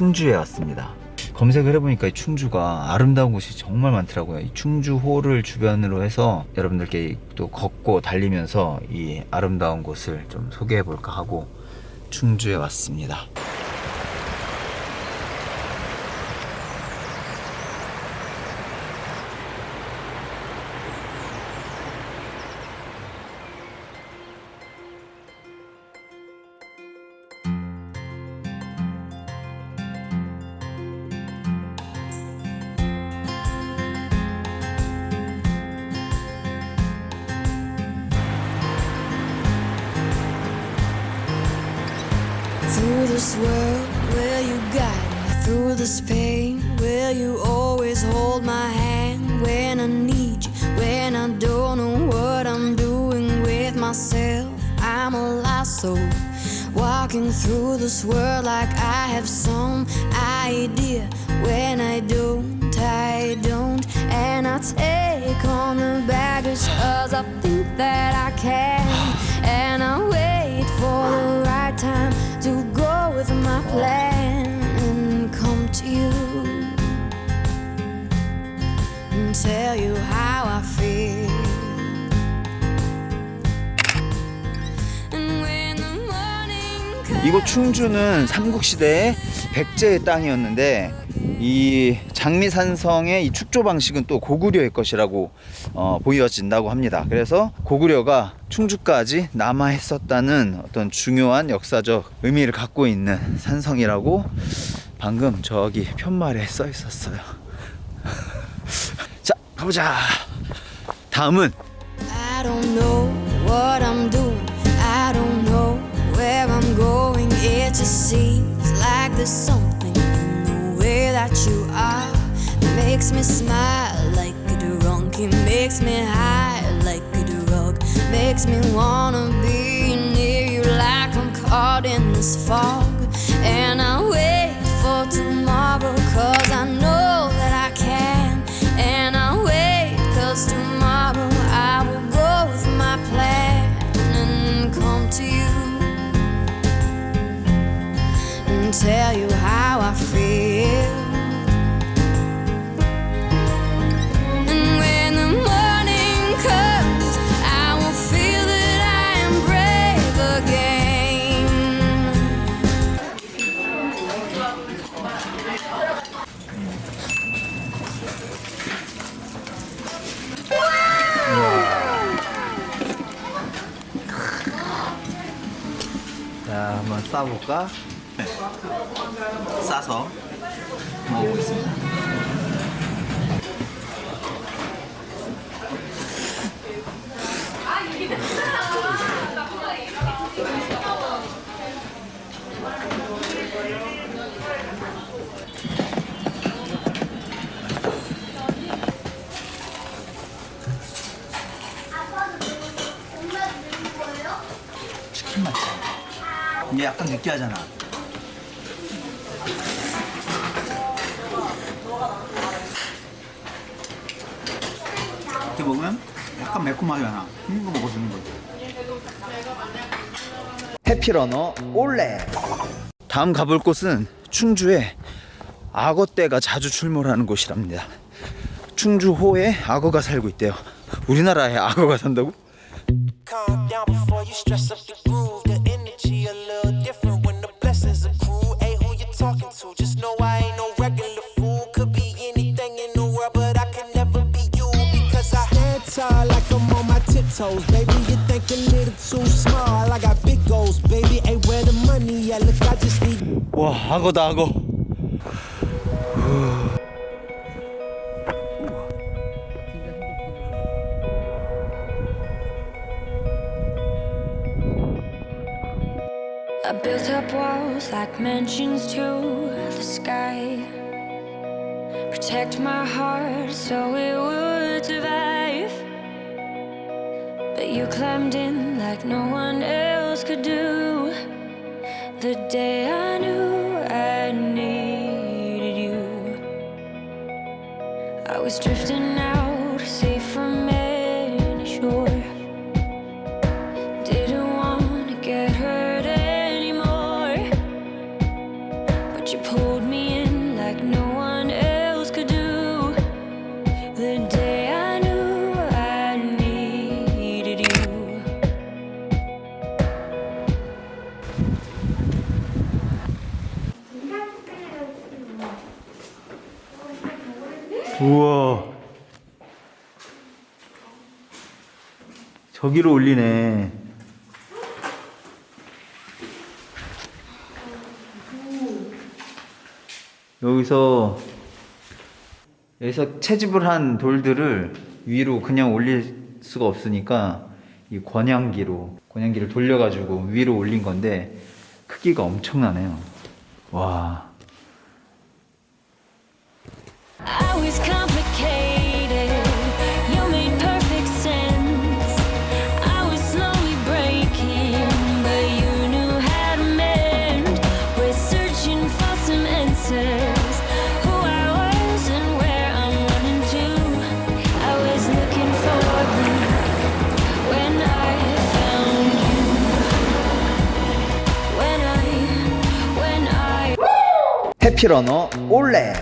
충주에 왔습니다. 검색을 해보니까 이 충주가 아름다운 곳이 정말 많더라고요. 이 충주호를 주변으로 해서 여러분들께 또 걷고 달리면서 이 아름다운 곳을 좀 소개해 볼까 하고 충주에 왔습니다. Through this world, will you guide me? Through this pain, will you always hold my hand when I need you? When I don't know what I'm doing with myself, I'm a lost soul. Walking through this world like I have some idea. When I don't, I don't. And I take on the baggage cause I think that I can. Plan and come to you and tell you how I feel. And when the morning comes. 이곳 충주는 삼국시대의 백제의 땅이었는데 이 장미산성의 이 축조 방식은 또 고구려의 것이라고 어, 보여진다고 합니다. 그래서 고구려가 충주까지 남아했었다는 어떤 중요한 역사적 의미를 갖고 있는 산성이라고 방금 저기 편말에 써 있었어요. 자, 가보자. 다음은 I that you are makes me smile like a drunk. It makes me high like a drug. Makes me wanna be near you like I'm caught in this fog. And I wait for tomorrow cause I know 한번 싸볼까? 싸서 먹어보겠습니다. 치킨 맛 이게 약간 느끼하잖아. 이렇게 먹으면 약간 매콤하게 하나. 이거 먹어주는 거지. 해피러너 올레. 다음 가볼 곳은 충주에 악어떼가 자주 출몰하는 곳이랍니다. 충주호에 악어가 살고 있대요. 우리나라에 악어가 산다고? Calm down before you stress up the groove. The I'm on my tiptoes. Baby, you think a little too small. I got big goals, baby. Ain't where the money at. Look, I just need. 와 악어다 악어 I built up walls like mansions to the sky. Protect my heart so it would survive. But you climbed in like no one else could do. The day I knew I needed you, I was drifting 우와. 저기로 올리네. 여기서 여기서 채집을 한 돌들을 위로 그냥 올릴 수가 없으니까 이 권양기로 권양기를 돌려가지고 위로 올린 건데 크기가 엄청나네요. 와. 해피러너 올레